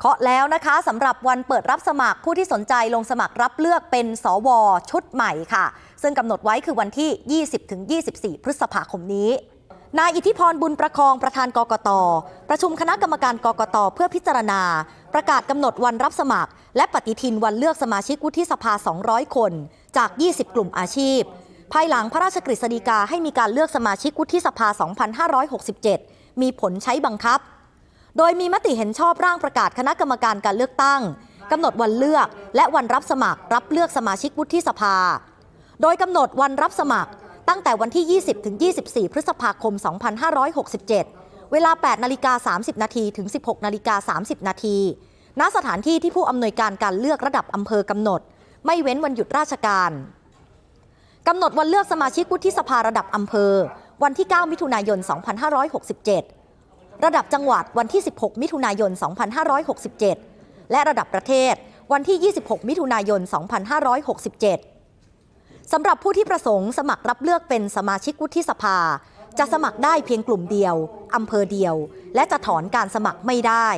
เคาะแล้วนะคะสำหรับวันเปิดรับสมัครผู้ที่สนใจลงสมัครรับเลือกเป็นสว ชุดใหม่ค่ะ ซึ่งกำหนดไว้คือวันที่ 20-24 พฤษภาคมนี้นายอิทธิพรบุญประคองประธานกกต ประชุมคณะกรรมการกกต เพื่อพิจารณา ประกาศกำหนดวันรับสมัคร และปฏิทินวันเลือกสมาชิกวุฒิสภา 200 คน จาก 20 กลุ่มอาชีพ ภายหลังพระราชกฤษฎีกาให้มีการเลือกสมาชิกวุฒิสภา 2567 มีผลใช้บังคับ โดยมีมติเห็นชอบร่างประกาศคณะกรรมการการเลือกตั้งกำหนดวันเลือก และวันรับสมัครรับเลือกสมาชิกวุฒิสภา โดยกำหนดวันรับสมัครตั้งแต่วันที่ 20 ถึง 24 พฤษภาคม 2567 เวลา 8 นาฬิกา 30 นาทีถึง 16 นาฬิกา 30 นาที ณ สถานที่ที่ผู้อำนวยการการเลือกระดับอำเภอกำหนด ไม่เว้นวันหยุดราชการกำหนดวันเลือกสมาชิกวุฒิสภาระดับอำเภอ วันที่ 9 มิถุนายน 2567 ระดับจังหวัดวันที่ 16 มิถุนายน 2567 และระดับประเทศวันที่ 26 มิถุนายน 2567 สำหรับผู้ที่ประสงค์สมัครรับเลือกเป็นสมาชิกวุฒิสภา จะสมัครได้เพียงกลุ่มเดียวอำเภอเดียว และจะถอนการสมัครไม่ได้